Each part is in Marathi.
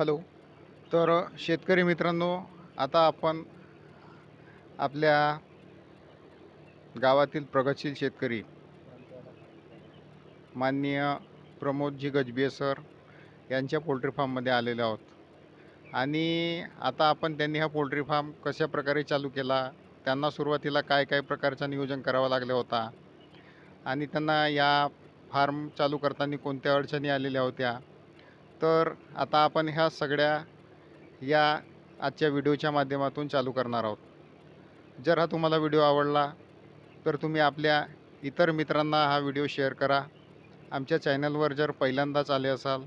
हॅलो. तर शेतकरी मित्रांनो आता आपण आपल्या गावातील प्रगतशील शेतकरी माननीय प्रमोदजी गजबिये सर यांच्या पोल्ट्री फार्ममध्ये आलेले आहोत. आणि आता आपण त्यांनी हा पोल्ट्री फार्म कशा प्रकारे चालू केला त्यांना सुरुवातीला काय काय प्रकारचं नियोजन करावं लागलं होता आणि त्यांना या फार्म चालू करताना कोणत्या अडचणी आलेल्या होत्या तर आता आपण ह्या सगळ्या या आजच्या व्हिडिओच्या माध्यमातून चालू करणार आहोत. जर हा तुम्हाला व्हिडिओ आवडला तर तुम्ही आपल्या इतर मित्रांना हा व्हिडिओ शेअर करा. आमच्या चॅनलवर जर पहिल्यांदाच आले असाल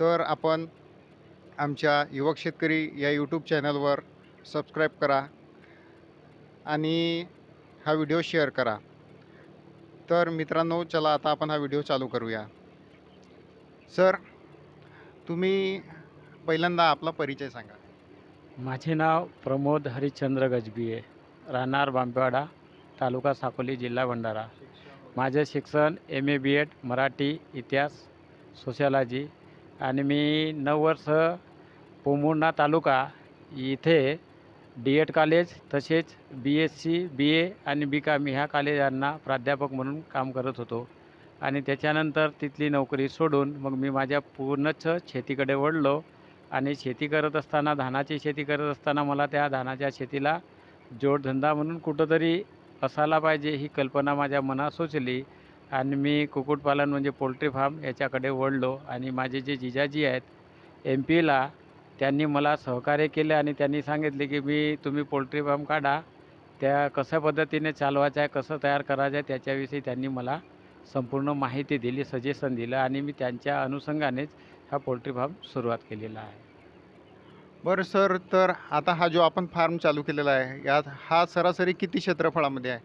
तर आपण आमच्या युवक शेतकरी या यूट्यूब चॅनलवर सबस्क्राईब करा आणि हा व्हिडिओ शेअर करा. तर मित्रांनो चला आता आपण हा व्हिडिओ चालू करूया. सर तुम्ही पहिल्यांदा आपला परिचय सांगा. माझे नाव प्रमोद हरिश्चंद्र गजबिये राहणार बांबेवाडा तालुका साकोली जिल्हा भंडारा. माझे शिक्षण M A B Ed Marathi इतिहास सोशलॉजी आणि मी नऊ वर्ष पोमुर्णा तालुका इथे डी एड कॉलेज तसेच बी एस सी बी ए आणि बी कॉम ह्या कॉलेजांना प्राध्यापक म्हणून काम करत होतो. आणि त्याच्यानंतर तिथली नोकरी सोडून मग मी माझ्या पूर्णच शेतीकडे वळलो. आणि शेती करत असताना धानाची शेती करत असताना मला त्या धानाच्या शेतीला जोडधंदा म्हणून कुठंतरी असायला पाहिजे ही कल्पना माझ्या मनात सुचली. आणि मी कुक्कुटपालन म्हणजे पोल्ट्री फार्म याच्याकडे वळलो. आणि माझे जे जिजाजी आहेत एम पीला त्यांनी मला सहकार्य केले आणि त्यांनी सांगितले की मी तुम्ही पोल्ट्री फार्म काढा. त्या कशा पद्धतीने चालवायचं आहे कसं तयार करायचं आहे त्याच्याविषयी त्यांनी मला संपूर्ण माहिती दिली सजेशन दिलं आणि मी त्यांच्या अनुषंगानेच हा पोल्ट्री फार्म सुरुवात केलेला आहे. बरं सर तर आता हा जो आपण फार्म चालू केलेला आहे यात हा सरासरी किती क्षेत्रफळामध्ये आहे?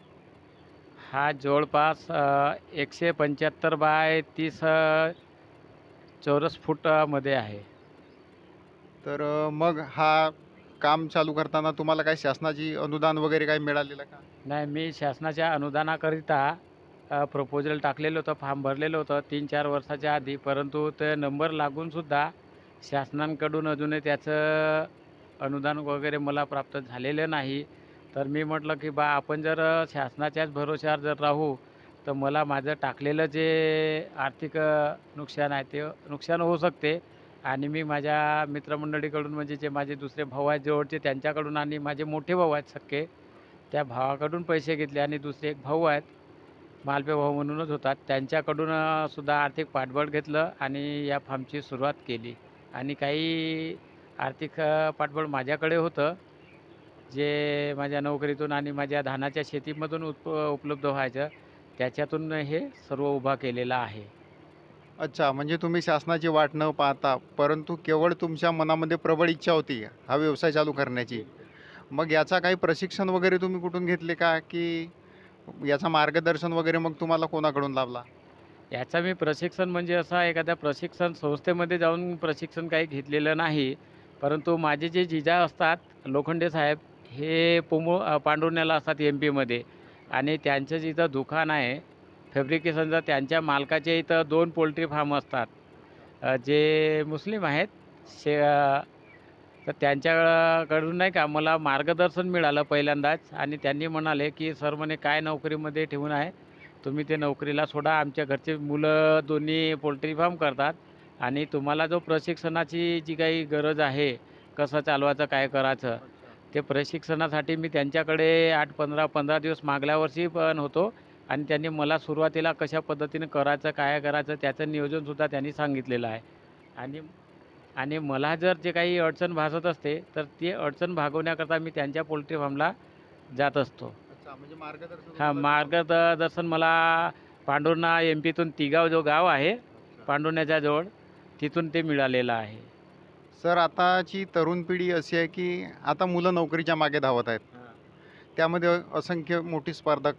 हा जवळपास अ, एकशे पंच्याहत्तर बाय तीस अ, चौरस फूटमध्ये आहे. तर अ, मग हा काम चालू करताना तुम्हाला काही शासनाची अनुदान वगैरे काही मिळालेलं का? नाही मी शासनाच्या अनुदानाकरिता प्रपोजल टाकलेलं होतं फॉर्म भरलेलं होतं तीन चार वर्षाच्या आधी. परंतु ते नंबर लागूनसुद्धा शासनांकडून अजूनही त्याचं अनुदान वगैरे मला प्राप्त झालेलं नाही. तर मी म्हटलं की बा आपण जर शासनाच्याच भरोश्यावर जर राहू तर मला माझं टाकलेलं जे आर्थिक नुकसान आहे ते नुकसान होऊ शकते. आणि मी माझ्या मित्रमंडळीकडून म्हणजे जे माझे दुसरे भाऊ आहेत जवळचे त्यांच्याकडून आणि माझे मोठे भाऊ आहेत सक्के त्या भावाकडून पैसे घेतले. आणि दुसरे एक भाऊ आहेत मालपे भाऊ म्हणूनच होतात. त्यांच्याकडून सुद्धा आर्थिक पाठबळ घेतलं आणि या फार्मची सुरुवात केली. आणि काही आर्थिक पाठबळ माझ्याकडे होतं. जे माझ्या नोकरीतून आणि माझ्या धानाच्या शेतीमधून उप उपलब्ध व्हायचं त्याच्यातून हे सर्व उभा केलेला आहे. अच्छा म्हणजे तुम्ही शासनाची वाट न पाहता परंतु केवळ तुमच्या मनामध्ये प्रबळ इच्छा होती हा व्यवसाय चालू करण्याची. मग याचा काही प्रशिक्षण वगैरे तुम्ही कुठून घेतले का की याचा मार्गदर्शन वगैरे मग तुम्हाला कोणाकडून लाभला? याचा मी प्रशिक्षण म्हणजे असा एखाद्या प्रशिक्षण संस्थेमध्ये जाऊन प्रशिक्षण काही घेतलेलं नाही. परंतु माझे जे जिजा असतात लोखंडे साहेब हे पोमो पांडुरण्याला असतात एम पीमध्ये आणि त्यांचं जिथं दुकान आहे फॅब्रिकेशनचं त्यांच्या मालकाचे इथं दोन पोल्ट्री फार्म असतात. जे मुस्लिम आहेत शे तर त्यांच्याकडून नाही का मला मार्गदर्शन मिळालं पहिल्यांदाच. आणि त्यांनी म्हणाले की सर म्हणे काय नोकरीमध्ये ठेवून आहे? तुम्ही ते नोकरीला सोडा. आमच्या घरचे मुलं दोन्ही पोल्ट्री फार्म करतात. आणि तुम्हाला जो प्रशिक्षणाची जी काही गरज आहे कसं चालवायचं काय करायचं ते प्रशिक्षणासाठी मी त्यांच्याकडे आठ पंधरा पंधरा दिवस मागल्या वर्षी पण होतो. आणि त्यांनी मला सुरुवातीला कशा पद्धतीने करायचं काय करायचं त्याचं नियोजनसुद्धा त्यांनी सांगितलेलं आहे. आणि आणि मला जर जे काही अडचण भासत असते तर ती अडचण भागवण्याकरता मी त्यांच्या पोल्ट्री फार्मला जात असतो. अच्छा म्हणजे मार्गदर्शन हा मार्गदर्शन मला पांडुर्णा एम पीतून तिगाव जो गाव आहे पांडुर्ण्याच्या जवळ तिथून ते मिळालेलं आहे. सर आताची तरुण पिढी अशी आहे की आता मुलं नोकरीच्या मागे धावत आहेत. त्यामध्ये असंख्य मोठी स्पर्धक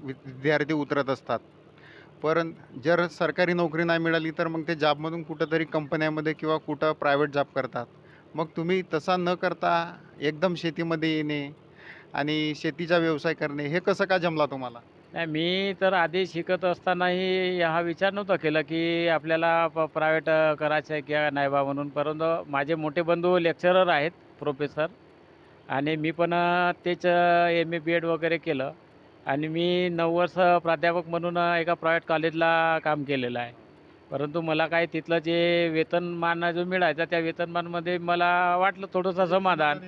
विद्यार्थी उतरत असतात. पण जर सरकारी नोकरी नाही मिळाली तर मग ते जॉबमधून कुठंतरी कंपन्यामध्ये किंवा कुठं प्रायव्हेट जॉब करतात. मग तुम्ही तसा न करता एकदम शेतीमध्ये येणे आणि शेतीचा व्यवसाय करणे हे कसं का जमला तुम्हाला? नाही मी तर आधी शिकत असतानाही हा विचार नव्हता केला की आपल्याला प प्रायव्हेट करायचं आहे किंवा नाही बा म्हणून. परंतु माझे मोठे बंधू लेक्चरर आहेत प्रोफेसर आणि मी पण तेच एम ए बी एड वगैरे केलं. आणि मी नऊ वर्ष प्राध्यापक म्हणून एका प्रायव्हेट कॉलेजला काम केलेलं आहे. परंतु मला काय तिथलं जे वेतनमान जो मिळायचा त्या वेतनमानमध्ये मला वाटलं थोडंसं समाधान.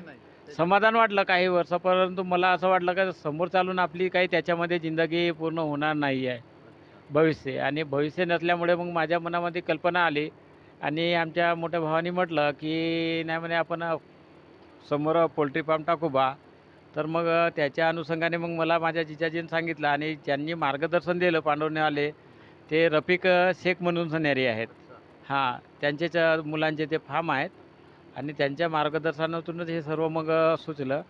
समाधान वाटलं काही वर्ष परंतु मला असं वाटलं का समोर चालून आपली काही त्याच्यामध्ये जिंदगी पूर्ण होणार नाही आहे. भविष्य. आणि भविष्य नसल्यामुळे मग माझ्या मनामध्ये कल्पना आली. आणि आमच्या मोठ्या भावाने म्हटलं की नाही म्हणे आपण समोर पोल्ट्री फार्म टाकू बा. तर मग त्याच्या अनुषंगाने मग मला माझ्या जिजाजीने सांगितलं आणि ज्यांनी मार्गदर्शन दिलं पांडवणेवाले ते रफिक शेख म्हणून सनेरी आहेत. हां त्यांचेच मुलांचे ते फार्म आहेत आणि त्यांच्या मार्गदर्शनातूनच हे सर्व मग सुचलं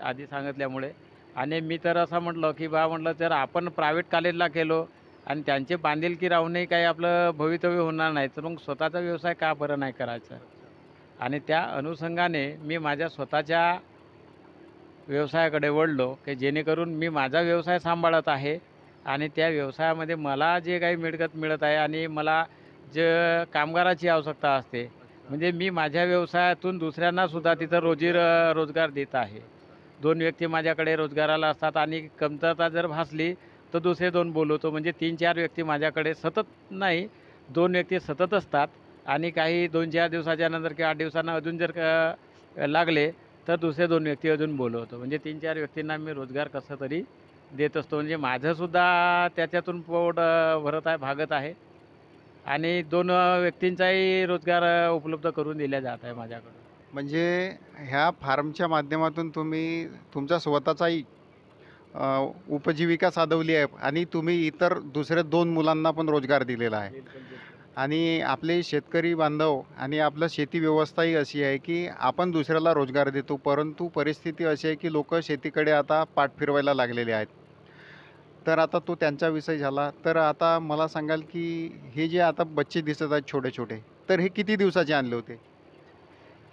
आधी सांगितल्यामुळे. आणि मी तर असं म्हटलं की बा म्हटलं जर आपण प्रायव्हेट कॉलेजला केलो आणि त्यांचे बांधिलकी राहूनही काही आपलं भवितव्य होणार नाही तर मग स्वतःचा व्यवसाय का बरं नाही करायचा? आणि त्या अनुषंगाने मी माझ्या स्वतःच्या व्यवसायाकडे वळलो की जेणेकरून मी माझा व्यवसाय सांभाळत आहे आणि त्या व्यवसायामध्ये मला जे काही मिळकत मिळत आहे आणि मला जे कामगाराची आवश्यकता असते म्हणजे मी माझ्या व्यवसायातून दुसऱ्यांनासुद्धा तिथं रोजी र- रोजगार देत आहे. दोन व्यक्ती माझ्याकडे रोजगाराला असतात आणि कमतरता जर भासली तर दुसरे दोन बोलवतो म्हणजे तीन चार व्यक्ती माझ्याकडे सतत नाही दोन व्यक्ती सतत असतात आणि काही दोन चार दिवसाच्या नंतर किंवा आठ दिवसांना अजून जर लागले तर दुसरे दोन व्यक्ती अजून बोलवतो. म्हणजे तीन चार व्यक्तींना मी रोजगार कसं तरी देत असतो. म्हणजे माझंसुद्धा त्याच्यातून पोट भरत आहे भागत आहे. आणि दोन व्यक्तींचाही रोजगार उपलब्ध करून दिला जात आहे माझ्याकडून. म्हणजे ह्या फार्मच्या माध्यमातून तुम्ही तुमचा स्वतःचाही उपजीविका साधवली आहे आणि तुम्ही इतर दुसऱ्या दोन मुलांना पण रोजगार दिलेला आहे. आणि आपले शेतकरी बांधव आणि आपलं शेती व्यवस्थाही अशी आहे की आपण दुसऱ्याला रोजगार देतो परंतु परिस्थिती अशी आहे की लोक शेतीकडे आता पाठ फिरवायला लागलेले आहेत. तर आता तो त्यांचा विषय झाला. तर आता मला सांगाल की हे जे आता बच्चे दिसत आहेत छोटे छोटे तर हे किती दिवसाचे आणले होते?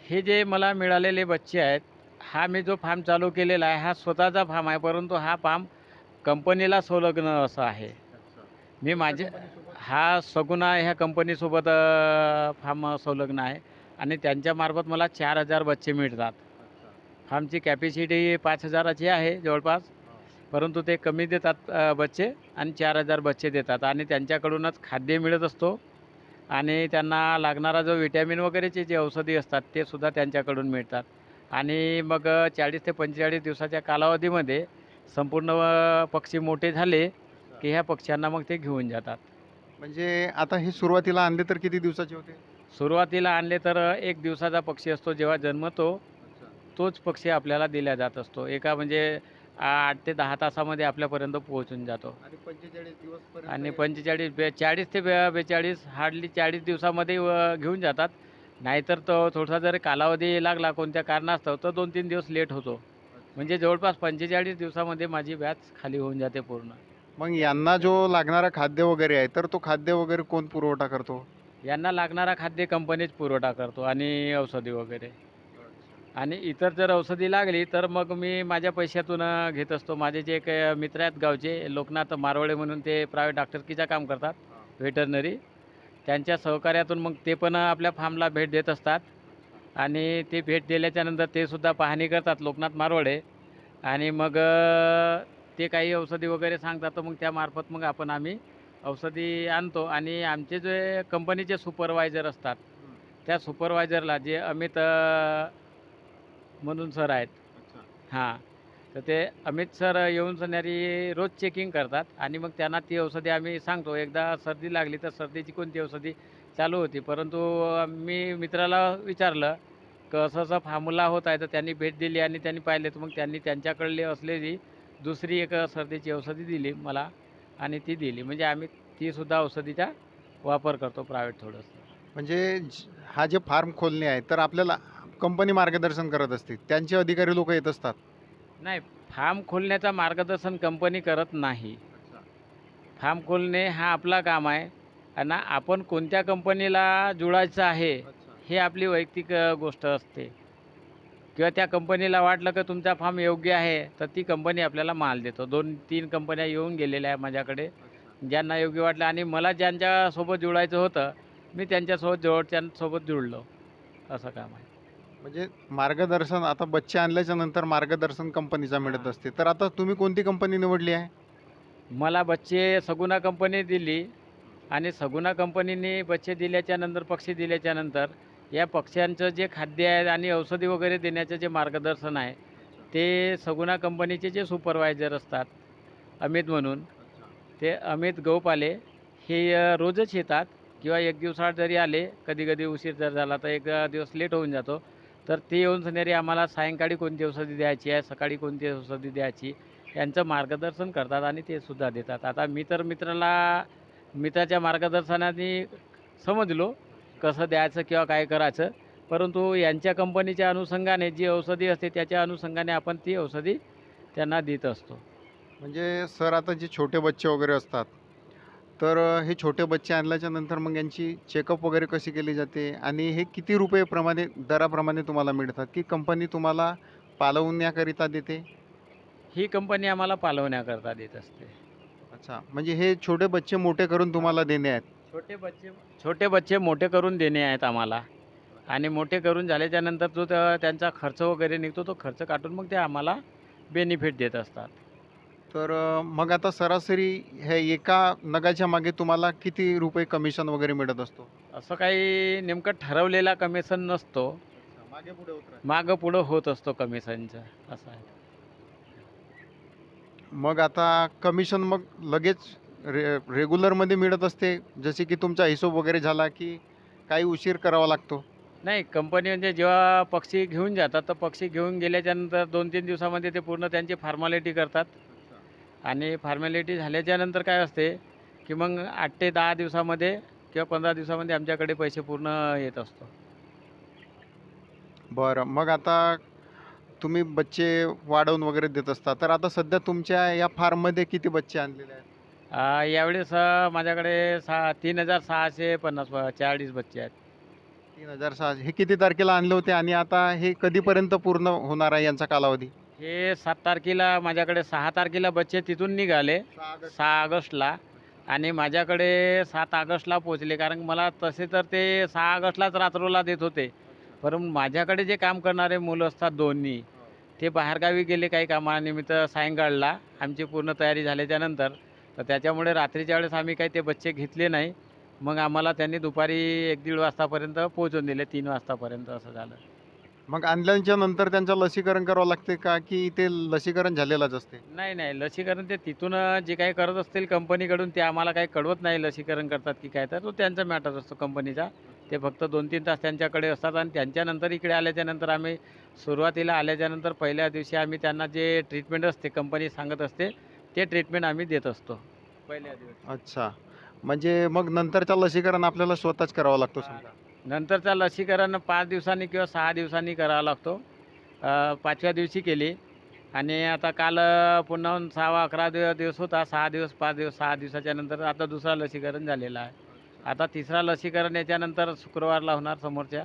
हे जे मला मिळालेले बच्चे आहेत हा मी जो फार्म चालू केलेला आहे हा स्वतःचा फार्म आहे परंतु हा फार्म कंपनीला संलग्न असा आहे. मी माझे हा सगुणा ह्या कंपनीसोबत फार्म संलग्न आहे. आणि त्यांच्यामार्फत मला चार हजार बच्चे मिळतात. फार्मची कॅपॅसिटी पाच हजाराची आहे जवळपास. परंतु ते कमी देतात बच्चे आणि चार हजार बच्चे देतात. आणि त्यांच्याकडूनच खाद्य मिळत असतो. आणि त्यांना लागणारा जो विटॅमिन वगैरेचे जे औषधी असतात ते सुद्धा त्यांच्याकडून मिळतात. आणि मग चाळीस ते पंचेचाळीस दिवसाच्या कालावधीमध्ये संपूर्ण पक्षी मोठे झाले की ह्या पक्ष्यांना मग ते घेऊन जातात. म्हणजे आता हे सुरुवातीला आणले तर किती दिवसाचे होते? सुरुवातीला आणले तर एक दिवसाचा पक्षी असतो जेव्हा जन्मतो तोच पक्षी आपल्याला दिला जात असतो. एका म्हणजे आठ ते दहा तासामध्ये आपल्यापर्यंत पोहोचून जातो. आणि पंचेचाळीस दिवस आणि पंचेचाळीस बे चाळीस ते बे बेचाळीस हार्डली चाळीस दिवसामध्ये घेऊन जातात. नाहीतर तो थोडासा जर कालावधी लागला कोणत्या कारणास्तव तर दोन तीन दिवस लेट होतो. म्हणजे जवळपास पंचेचाळीस दिवसामध्ये माझी बॅच खाली होऊन जाते पूर्ण. मग यांना जो लागणारा खाद्य वगैरे आहे तर तो खाद्य वगैरे कोण पुरवठा करतो? यांना लागणारा खाद्य कंपनीच पुरवठा करतो आणि औषधी वगैरे. आणि इतर जर औषधी लागली तर मग मी माझ्या पैशातून घेत असतो. माझे जे काही मित्र आहेत गावचे लोकनाथ मारवळे म्हणून ते प्रायव्हेट डॉक्टरकीचं काम करतात व्हेटरनरी त्यांच्या सहकार्यातून मग ते पण आपल्या फार्मला भेट देत असतात. आणि ते भेट दिल्याच्यानंतर ते सुद्धा पाहणी करतात लोकनाथ मारवडे आणि मग ते काही औषधी वगैरे सांगतात तर मग त्यामार्फत मग आपण आम्ही औषधी आणतो. आणि आमचे जे कंपनीचे सुपरवायझर असतात त्या सुपरवायझरला जे अमित म्हणून सर आहेत. हां. तर ते अमित सर येऊन सणारी रोज चेकिंग करतात आणि मग त्यांना ती औषधी आम्ही सांगतो. एकदा सर्दी लागली तर सर्दीची कोणती औषधी चालू होती. परंतु मी मित्राला विचारलं की असं असं फार्मुला होत आहे? तर त्यांनी भेट दिली आणि त्यांनी पाहिले तर मग त्यांनी त्यांच्याकडली असलेली दुसरी एक सर्दीची औषधी दिली मला आणि ती दिली. म्हणजे आम्ही ती सुद्धा औषधीचा वापर करतो प्रायव्हेट थोडंसं. म्हणजे ज- हा जे फार्म खोलणे आहे तर आपल्याला कंपनी मार्गदर्शन करत असते. त्यांचे अधिकारी लोक येत असतात. नाही फार्म खोलण्याचा मार्गदर्शन कंपनी करत नाही. फार्म खोलणे हा आपला काम आहे. आणि आपण कोणत्या कंपनीला जुळायचं आहे हे आपली वैयक्तिक अ, गोष्ट असते. किंवा त्या कंपनीला वाटलं की तुमचा फार्म योग्य आहे तर ती कंपनी आपल्याला माल देतो. दोन तीन कंपन्या येऊन गेलेल्या आहे माझ्याकडे ज्यांना योग्य वाटलं आणि मला ज्यांच्यासोबत जुळायचं होतं मी त्यांच्यासोबत जवळच्यांसोबत जुळलो. असं काम आहे. म्हणजे मार्गदर्शन आता बच्चे आणल्याच्या नंतर मार्गदर्शन कंपनीचा मिळत. असते. तर आता तुम्ही कोणती कंपनी निवडली आहे? मला बच्चे सगुना कंपनी दिली आणि सगुना कंपनीने बच्चे दिल्याच्या नंतर पक्षी दिल्याच्या नंतर या पक्ष्यांचं जे खाद्य आहे आणि औषधी वगैरे देण्याचं जे मार्गदर्शन आहे ते सगुना कंपनीचे जे सुपरवायझर असतात अमित म्हणून ते अमित गौपाले हे रोजच येतात किंवा एक दिवसाआड जरी आले कधी कधी उशीर जर झाला तर एक दिवस लेट होऊन जातो. तर ते येऊन सनेरी आम्हाला सायंकाळी कोणती औषधी द्यायची आहे सकाळी कोणती औषधी द्यायची यांचं मार्गदर्शन करतात आणि ते सुद्धा देतात. आता मी तर मित्राला मित्राच्या मार्गदर्शनाने समजलो कसं द्यायचं किंवा काय करायचं. परंतु यांच्या कंपनीच्या अनुषंगाने जी औषधी असते त्याच्या अनुषंगाने आपण ती औषधी त्यांना देत असतो. म्हणजे सर आता जे छोटे बच्चे वगैरे असतात तर हे छोटे बच्चे आणल्याच्या नंतर मग यांची चेकअप वगैरे कशी केली जाते? आणि हे किती रुपये प्रमाणे दराप्रमाणे तुम्हाला मिळतात? की कंपनी तुम्हाला पालवण्याकरिता देते? ही कंपनी आम्हाला पालवण्याकरता देत असते. अच्छा. म्हणजे हे छोटे बच्चे मोठे करून तुम्हाला देणे आहेत. छोटे बच्चे छोटे बच्चे मोठे करून देणे आहेत आम्हाला. आणि मोठे करून झाल्याच्यानंतर जो त्या- त्यांचा खर्च वगैरे निघतो तो खर्च काटून मग ते आम्हाला बेनिफिट देत असतात. तर मग आता सरासरी हे एका नगाच्या मागे तुम्हाला किती रुपये कमिशन वगैरे मिळत असतो? असं काही नेमकं ठरवलेला कमिशन नसतो. मागे पुढे होत मागं पुढं होत असतो कमिशनचं असं आहे. मग आता कमिशन मग लगेच रे रेग्युलरमध्ये मिळत असते. जसे की तुमचा हिशोब वगैरे झाला की काही उशीर करावा लागतो. नाही कंपनी म्हणजे जेव्हा पक्षी घेऊन जातात तर पक्षी घेऊन गेल्याच्यानंतर दोन तीन दिवसामध्ये ते पूर्ण त्यांची फॉर्मॅलिटी करतात. आणि फॉर्मॅलिटी झाल्याच्यानंतर काय असते की मग आठ ते दहा दिवसामध्ये किंवा पंधरा दिवसामध्ये आमच्याकडे पैसे पूर्ण येत असतो. बरं मग आता तुम्ही बच्चे वाढवून वगैरे देत असता. तर आता सध्या तुमच्या या फार्ममध्ये किती बच्चे आणलेले आहेत? यावेळेस अ, माझ्याकडे सहा तीन हजार सहाशे पन्नास चाळीस बच्चे आहेत. तीन हजार सहा हे किती तारखेला आणले होते आणि आता हे कधीपर्यंत पूर्ण होणार आहे यांचा कालावधी? हे सात तारखेला माझ्याकडे सहा तारखेला बच्चे तिथून निघाले. सहा ऑगस्टला. आणि माझ्याकडे सात ऑगस्टला पोचले कारण मला तसे तर ते सहा ऑगस्टलाच रात्रोला देत होते. परंतु माझ्याकडे जे काम करणारे मुलं असतात दोन्ही ते बाहेरगावी गेले काही कामानिमित्त सायंकाळला. आमची पूर्ण तयारी झाल्याच्यानंतर तर त्याच्यामुळे रात्रीच्या वेळेस आम्ही काही ते बच्चे घेतले नाही. मग आम्हाला त्यांनी दुपारी एक दीड वाजतापर्यंत पोहोचून दिले तीन वाजतापर्यंत असं झालं. मग आणल्याच्या नंतर त्यांचं लसीकरण करावं लागते का की ते लसीकरण झालेलंच असते? नाही नाही लसीकरण ते तिथून जे काही करत असतील कंपनीकडून ते आम्हाला काही कळवत नाही लसीकरण करतात की काय तर तो त्यांचा मॅटर असतो कंपनीचा. ते फक्त दोन तीन तास त्यांच्याकडे असतात आणि त्यांच्यानंतर इकडे आल्याच्यानंतर आम्ही सुरुवातीला आल्याच्यानंतर पहिल्या दिवशी आम्ही त्यांना जे ट्रीटमेंट असते कंपनी सांगत असते ते ट्रीटमेंट आम्ही देत असतो. पहिल्या दिवशी. अच्छा. म्हणजे मग नंतरचं लसीकरण आपल्याला स्वतःच करावं लागतो समजा. नंतरचं लसीकरण पाच दिवसांनी किंवा सहा दिवसांनी करावं लागतो. अ, पाचव्या दिवशी केली. आणि आता काल अ, पुन्हा सहावा अकरा दिव दिवस होता. सहा दिवस पाच दिवस सहा दिवसाच्या नंतर आता दुसरा लसीकरण झालेला आहे. आता तिसरा लसीकरण याच्यानंतर शुक्रवारला होणार समोरच्या.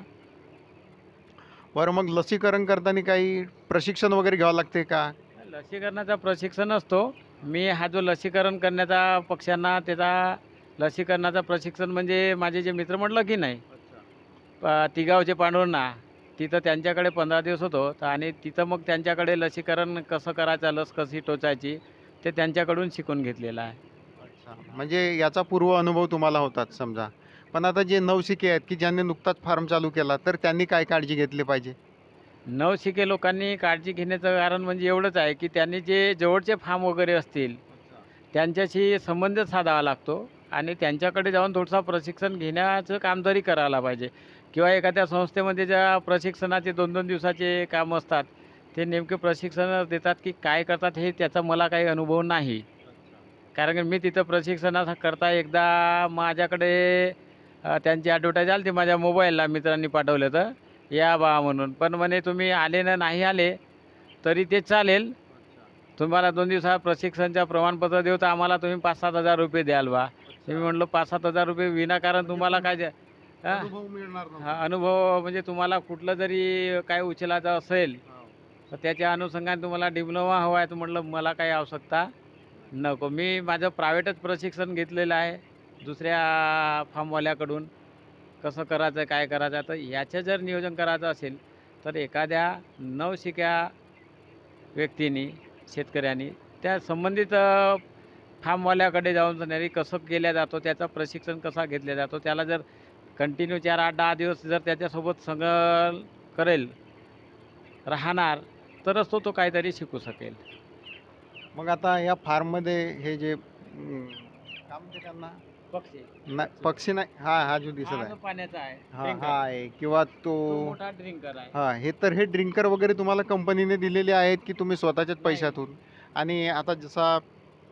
बरं मग लसीकरण करताना काही प्रशिक्षण वगैरे घ्यावं लागते का? लसीकरणाचा प्रशिक्षण असतो. मी हा जो लसीकरण करण्याचा पक्षांना त्याचा लसीकरणाचा प्रशिक्षण म्हणजे माझे जे मित्र म्हटलं की नाही प- तिगावचे पांडुरणा तिथं त्यांच्याकडे पंधरा दिवस होतो. तर आणि तिथं मग त्यांच्याकडे लसीकरण कसं करायचं लस कशी टोचायची ते त्यांच्याकडून शिकून घेतलेलं आहे. म्हणजे याचा पूर्व अनुभव तुम्हाला होतात समजा. पण आता जे नवशिके आहेत की ज्यांनी नुकताच फार्म चालू केला तर त्यांनी काय काळजी घेतली पाहिजे? नवशिके लोकांनी काळजी घेण्याचं कारण म्हणजे एवढंच आहे की त्यांनी जे जवळचे फार्म वगैरे असतील त्यांच्याशी संबंध साधावा लागतो आणि त्यांच्याकडे जाऊन थोडंसं प्रशिक्षण घेण्याचं काम जरी करायला पाहिजे किंवा एखाद्या संस्थेमध्ये ज्या प्रशिक्षणाचे दोन दोन दिवसाचे काम असतात ते नेमके प्रशिक्षण देतात की काय करतात हे त्याचा मला काही अनुभव नाही. कारण की मी तिथं प्रशिक्षणाकरता एकदा माझ्याकडे त्यांची ॲडव्हर्टाईज आली ती माझ्या मोबाईलला मित्रांनी पाठवलं तर या बा म्हणून पण म्हणे तुम्ही आले ना नाही आले तरी ते चालेल तुम्हाला दोन दिवसा प्रशिक्षणचं प्रमाणपत्र देऊ तर आम्हाला तुम्ही पाच सात हजार रुपये द्याल बा मी म्हटलं पाच सात हजार रुपये विनाकारण तुम्हाला काय द्या हा? अनुभव. हा अनुभव म्हणजे तुम्हाला कुठलं जरी काय उचलायचं असेल हा. तर त्याच्या अनुषंगाने तुम्हाला डिप्लोमा हवा आहे तर म्हटलं मला काही आवश्यकता नको मी माझं प्रायव्हेटच प्रशिक्षण घेतलेलं आहे दुसऱ्या फार्मवाल्याकडून कसं करायचं काय करायचं? तर याचं जर नियोजन करायचं असेल तर एखाद्या नवशिक्या व्यक्तीने शेतकऱ्यांनी त्या संबंधित फार्मवाल्याकडे जाऊन जाणारी कसं केल्या जातो त्याचं प्रशिक्षण कसा घेतल्या जातो त्याला जर कंटिन्यू चार आठ दहा दिवस जर त्याच्यासोबत संग करेल राहणार तरच तो तो काहीतरी शिकू शकेल. मग आता या फार्ममध्ये हे जे काम ते म्हणते त्यांना पक्षी. ना- पक्षी नाही. हा हा जो दिसत हा आहे. जो पाण्याचा आहे. हा drinker. हा आहे. किंवा तो तो मोठा ड्रिंकर आहे. हा हे तर हे ड्रिंकर वगैरे तुम्हाला कंपनीने दिलेले आहेत की तुम्ही स्वतःच्याच पैशातून? आणि आता जसा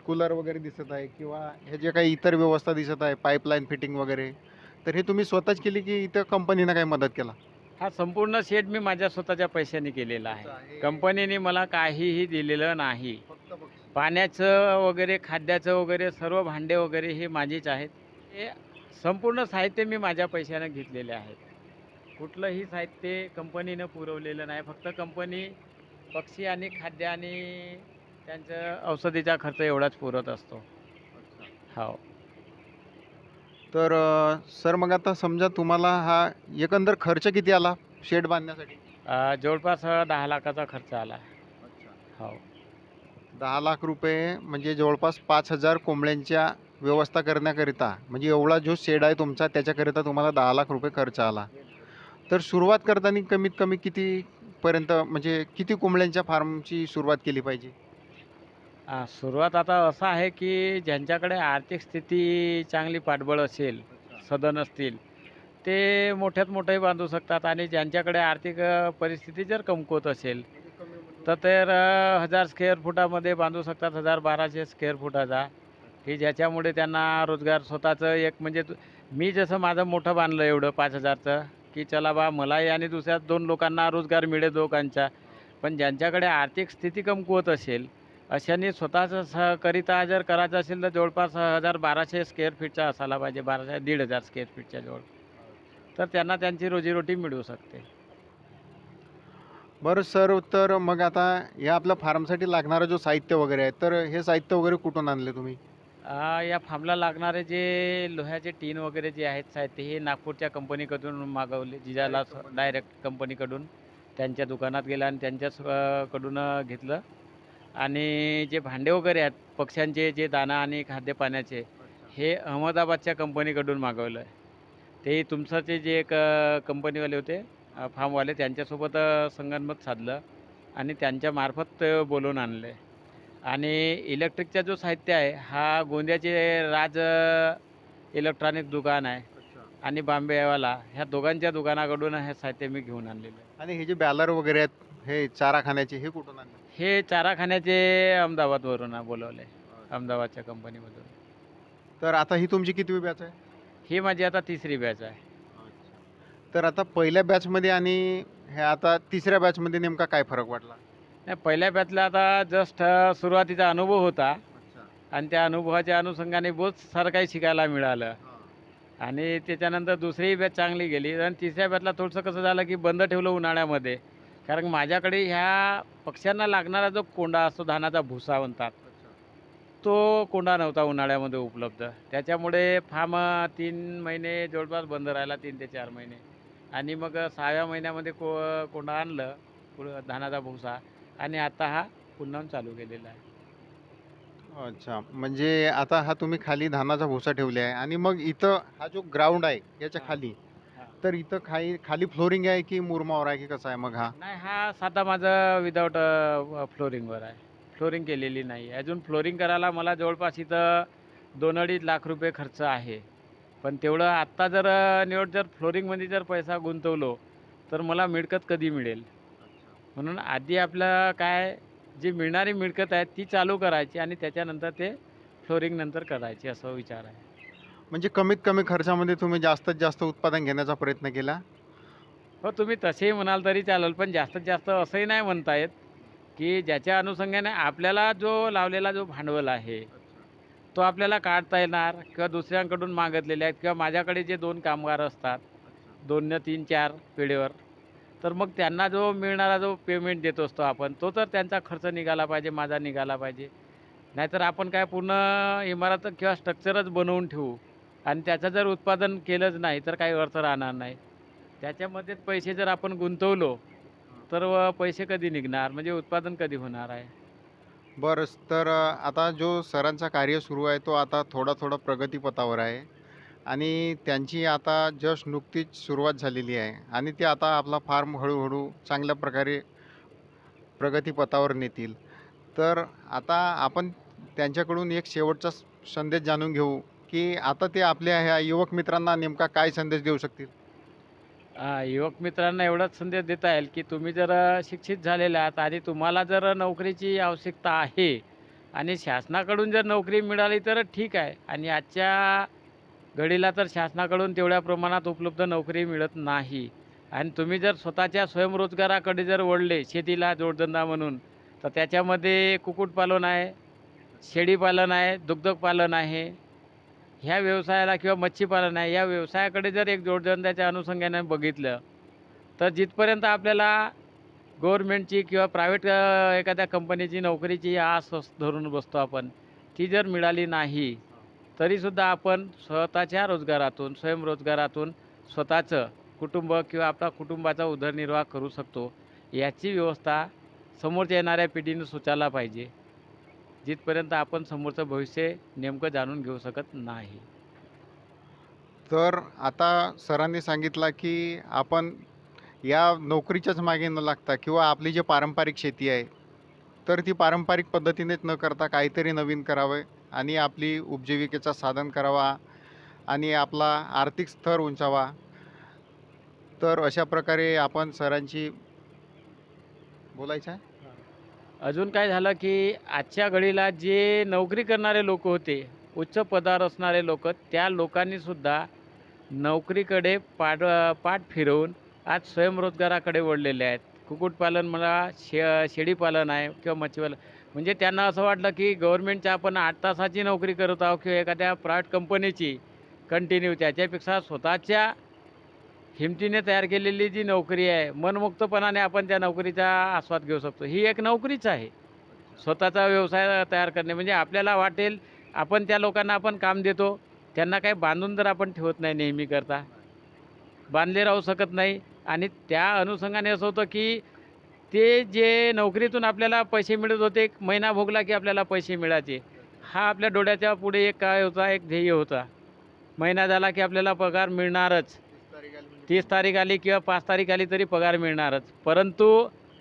कूलर वगैरे दिसत आहे किंवा हे जे काही इतर व्यवस्था दिसत आहे पाईपलाईन फिटिंग वगैरे तर हे तुम्ही स्वतःच केली की इथं कंपनीनं काही मदत केला? हा संपूर्ण शेड मी माझ्या स्वतःच्या पैशाने केलेला आहे. कंपनीने मला काहीही दिलेलं नाही. पाण्याचं वगैरे खाद्याचं वगैरे सर्व भांडे वगैरे हे माझेच आहेत. हे संपूर्ण साहित्य मी माझ्या पैशानं घेतलेले आहेत कुठलंही साहित्य कंपनीनं पुरवलेलं नाही. फक्त कंपनी पक्षी आणि खाद्य आणि त्यांचं औषधीचा खर्च एवढाच पुरवत असतो. हो. तर सर मग आता समजा तुम्हाला हा एकंदर खर्च किती आला शेड बांधण्यासाठी? जवळपास दहा लाखाचा खर्च आला. हो. दहा लाख रुपये म्हणजे जवळपास पाच हजार कोंबड्यांच्या व्यवस्था करण्याकरिता म्हणजे एवढा जो शेड आहे तुमचा त्याच्याकरिता तुम्हाला दहा लाख रुपये खर्च आला. तर सुरुवात करताना कमीत कमी कितीपर्यंत म्हणजे किती कोंबड्यांच्या फार्मची सुरुवात केली पाहिजे? सुरुवात आता असं आहे की ज्यांच्याकडे आर्थिक स्थिती चांगली पाठबळ असेल सदन असतील ते मोठ्यात मोठंही बांधू शकतात आणि ज्यांच्याकडे आर्थिक परिस्थिती जर कमकुवत असेल तर तर हजार स्क्वेअर फुटामध्ये बांधू शकतात हजार बाराशे स्क्वेअर फुटाचा की ज्याच्यामुळे त्यांना रोजगार स्वतःचं एक म्हणजे मी जसं माझं मोठं बांधलं एवढं पाच हजारचं की चला बा मलाही आणि दुसऱ्या दोन लोकांना रोजगार मिळेल दोघांचा पण ज्यांच्याकडे आर्थिक स्थिती कमकुवत असेल अशाने स्वतःचं सहकरिता करिता जर करायचं असेल तर जवळपास हजार बाराशे स्क्वेअर फीटचा असायला पाहिजे बाराशे दीड हजार स्क्वेअर फीटच्या जवळ. तर त्यांना त्यांची रोजीरोटी मिळू शकते. बरं सर तर मग आता या आपल्या फार्मसाठी लागणारं जो साहित्य वगैरे आहे तर हे साहित्य वगैरे कुठून आणले तुम्ही? आ, या फार्मला लागणारे जे लोह्याचे टीन वगैरे जे आहेत साहित्य हे नागपूरच्या कंपनीकडून मागवले जिजाला डायरेक्ट कंपनीकडून. त्यांच्या दुकानात गेलं आणि त्यांच्याच अ, कडून अ, घेतलं. आणि जे भांडे वगैरे आहेत पक्ष्यांचे जे दाना आणि खाद्यपाण्याचे हे अहमदाबादच्या कंपनीकडून मागवलं आहे. ते तुमचं जे एक कंपनीवाले होते फार्मवाले त्यांच्यासोबत संगनमत साधलं आणि त्यांच्यामार्फत बोलवून आणलं. आहे आणि इलेक्ट्रिकचा जो साहित्य आहे हा गोंदियाचे राज इलेक्ट्रॉनिक दुकान आहे आणि बांबेवाला ह्या दोघांच्या दुकानाकडून हे साहित्य मी घेऊन आणलेलं आहे. आणि हे जे बॅलर वगैरे आहेत हे चारा खाण्याचे हे कुठून आणले? हे चाराखान्याचे अहमदाबादवरून बोलवले अहमदाबादच्या कंपनीमधून. तर आता ही तुमची कितवी बॅच आहे? ही माझी आता तिसरी बॅच आहे. तर आता पहिल्या बॅचमध्ये आणि हे आता तिसऱ्या बॅचमध्ये नेमका काय फरक वाटला? नाही पहिल्या बॅचला आता जस्ट सुरुवातीचा अनुभव होता. आणि त्या अनुभवाच्या अनुषंगाने बहुत सारं काही शिकायला मिळालं. आणि त्याच्यानंतर दुसरी बॅच चांगली गेली. आणि तिसऱ्या बॅचला थोडंसं कसं झालं की बंद ठेवलं उन्हाळ्यामध्ये. कारण माझ्याकडे ह्या पक्ष्यांना लागणारा जो कोंडा असतो धानाचा भुसा म्हणतात तो कोंडा नव्हता उन्हाळ्यामध्ये उपलब्ध. त्याच्यामुळे फार्म तीन महिने जवळपास बंद राहिला तीन ते चार महिने. आणि मग सहाव्या महिन्यामध्ये को कोंडा आणलं पुढं धानाचा भुसा आणि आता हा पुन्हा चालू केलेला आहे. अच्छा. म्हणजे आता हा तुम्ही खाली धानाचा भुसा ठेवले आहे आणि मग इथं हा जो ग्राउंड आहे याच्या. खाली. तर इथं खाली खाली फ्लोरिंग आहे की मुरमावर आहे की कसं आहे मग हा? नाही हा साधा माझा विदाऊट फ्लोरिंगवर आहे. फ्लोरिंग केलेली नाही. अजून फ्लोरिंग करायला मला जवळपास इथं दोन अडीच लाख रुपये खर्च आहे. पण तेवढं आत्ता जर निवड जर फ्लोरिंगमध्ये जर पैसा गुंतवलो तर मला मिळकत कधी मिळेल? म्हणून आधी आपलं काय जी मिळणारी मिळकत आहे ती चालू करायची आणि त्याच्यानंतर ते फ्लोरिंग नंतर करायची असं विचार आहे. म्हणजे कमीत कमी खर्चामध्ये तुम्ही जास्तीत जास्त उत्पादन घेण्याचा प्रयत्न केला? हो तुम्ही तसेही म्हणाल तरी चालेल पण जास्तीत जास्त असंही नाही म्हणता येत की ज्याच्या अनुषंगाने आपल्याला जो लावलेला जो भांडवल आहे तो आपल्याला काढता येणार किंवा दुसऱ्यांकडून मागितलेले आहेत किंवा माझ्याकडे जे दोन कामगार असतात दोन न तीन चार पिढीवर तर मग त्यांना जो मिळणारा जो पेमेंट देत असतो आपण तो तर त्यांचा खर्च निघाला पाहिजे माझा निघाला पाहिजे. नाहीतर आपण काय पूर्ण इमारत किंवा स्ट्रक्चरच बनवून ठेवू आणि त्याचं जर उत्पादन केलंच नाही तर काही अर्थ राहणार नाही. त्याच्यामध्येच पैसे जर आपण गुंतवलो तर पैसे कधी निघणार? म्हणजे उत्पादन कधी होणार आहे? बरं तर आता जो सरांचा कार्य सुरू आहे तो आता थोडा थोडा प्रगतीपथावर आहे. आणि त्यांची आता जस्ट नुकतीच सुरुवात झालेली आहे. आणि ते आता आपला फार्म हळूहळू चांगल्या प्रकारे प्रगतीपथावर नेतील. तर आता आपण त्यांच्याकडून एक शेवटचा संदेश जाणून घेऊ की आता ते आपल्या ह्या युवक मित्रांना नेमका काय संदेश देऊ शकतील? आ, युवक मित्रांना एवढाच संदेश देता येईल की तुम्ही जर अ, शिक्षित झालेले आहात आणि तुम्हाला जर नोकरीची आवश्यकता आहे आणि शासनाकडून जर नोकरी मिळाली तर ठीक आहे. आणि आजच्या घडीला तर शासनाकडून तेवढ्या प्रमाणात उपलब्ध नोकरी मिळत नाही. आणि तुम्ही जर स्वतःच्या स्वयंरोजगाराकडे जर वळले शेतीला जोडधंदा म्हणून तर त्याच्यामध्ये कुक्कुटपालन आहे शेळीपालन आहे दुग्धपालन आहे ह्या व्यवसायाला किंवा मच्छीपालन आहे या व्यवसायाकडे जर एक जोडधंद्याच्या अनुषंगाने बघितलं तर जिथपर्यंत आपल्याला गव्हर्मेंटची किंवा प्रायव्हेट एखाद्या कंपनीची नोकरीची आस धरून बसतो आपण ती जर मिळाली नाही तरीसुद्धा आपण स्वतःच्या रोजगारातून स्वयंरोजगारातून स्वतःचं कुटुंब किंवा आपला कुटुंबाचा उदरनिर्वाह करू शकतो. याची व्यवस्था समोरच्या येणाऱ्या पिढीनं सुचायला पाहिजे. जिथपर्यंत आपण समोरचं भविष्य नेमकं जाणून घेऊ शकत नाही. तर आता सरांनी सांगितलं की आपण या नोकरीच्याच मागे न लागता किंवा आपली जी पारंपरिक शेती आहे तर ती पारंपरिक पद्धतीनेच न करता काहीतरी नवीन करावे आणि आपली उपजीविकेचा साधन करावा आणि आपला आर्थिक स्तर उंचावा. तर अशा प्रकारे आपण सरांची बोलायचं आहे? अजून काय झालं की आजच्या घडीला जे नोकरी करणारे लोक होते उच्च पदावर असणारे लोक त्या लोकांनीसुद्धा नोकरीकडे पाठ पाठ फिरवून आज स्वयंरोजगाराकडे वळलेले आहेत. कुक्कुटपालन म्हणा शे शेळीपालन आहे किंवा मच्छीपालन. म्हणजे त्यांना असं वाटलं की गव्हर्मेंटच्या आपण आठ तासाची नोकरी करत आहोत किंवा एखाद्या प्रायव्हेट कंपनीची कंटिन्यू त्याच्यापेक्षा स्वतःच्या हिमतीने तयार केलेली जी नोकरी आहे मनमुक्तपणाने आपण त्या नोकरीचा आस्वाद घेऊ शकतो. ही एक नोकरीच आहे. स्वतःचा व्यवसाय तयार करणे म्हणजे आपल्याला वाटेल आपण त्या लोकांना आपण काम देतो त्यांना काही बांधून तर आपण ठेवत नाही नेहमी करता बांधले राहू शकत नाही आणि त्या अनुषंगाने असं होतं की ते जे नोकरीतून आपल्याला पैसे मिळत होते एक महिना भोगला की आपल्याला पैसे मिळायचे. हा आपल्या डोळ्याच्या पुढे एक काय होता एक ध्येय होता. महिना झाला की आपल्याला पगार मिळणारच. तीस तारीख आली किंवा पाच तारीख आली तरी पगार मिळणारच. परंतु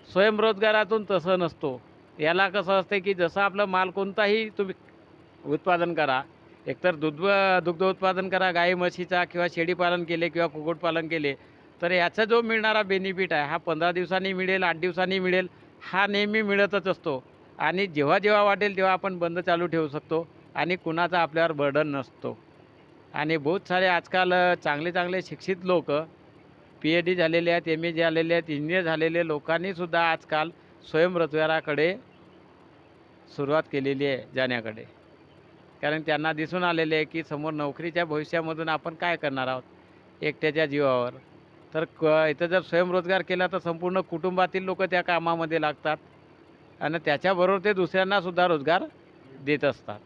स्वयंरोजगारातून तसं नसतो. याला कसं असते की जसं आपलं माल कोणताही तुम्ही उत्पादन करा एकतर दुध दुग्ध उत्पादन करा गाई म्हशीचा किंवा शेळीपालन केले किंवा कुक्कुटपालन केले तर याचा जो मिळणारा बेनिफिट आहे हा पंधरा दिवसांनी मिळेल आठ दिवसांनी मिळेल हा नेहमी मिळतच असतो. आणि जेव्हा जेव्हा वाटेल तेव्हा आपण बंद चालू ठेवू शकतो आणि कुणाचा आपल्यावर बर्डन नसतो. आणि बहुत सारे आजकाल चांगले चांगले शिक्षित लोक पी एच डी झालेले आहेत एम ए झालेले आहेत इंजिनियर झालेले लोकांनीसुद्धा आजकाल स्वयंरोजगाराकडे सुरुवात केलेली आहे जाण्याकडे. कारण त्यांना दिसून आलेले आहे की समोर नोकरीच्या भविष्यामधून आपण काय करणार आहोत? एकट्याच्या जीवावर. तर क इथं जर स्वयंरोजगार केला तर संपूर्ण कुटुंबातील लोक त्या कामामध्ये लागतात. आणि त्याच्याबरोबर ते दुसऱ्यांनासुद्धा रोजगार देत असतात.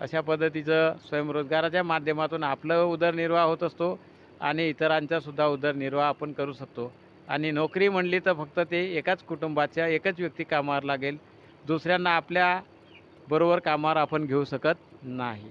अशा पद्धतीचं स्वयंरोजगाराच्या माध्यमातून आपलं उदरनिर्वाह होत असतो आणि इतरांचासुद्धा उदरनिर्वाह आपण करू शकतो. आणि नोकरी म्हणली तर फक्त ते एकाच कुटुंबाच्या एकच व्यक्ती कामावर लागेल. दुसऱ्यांना आपल्या बरोबर कामावर आपण घेऊ शकत नाही.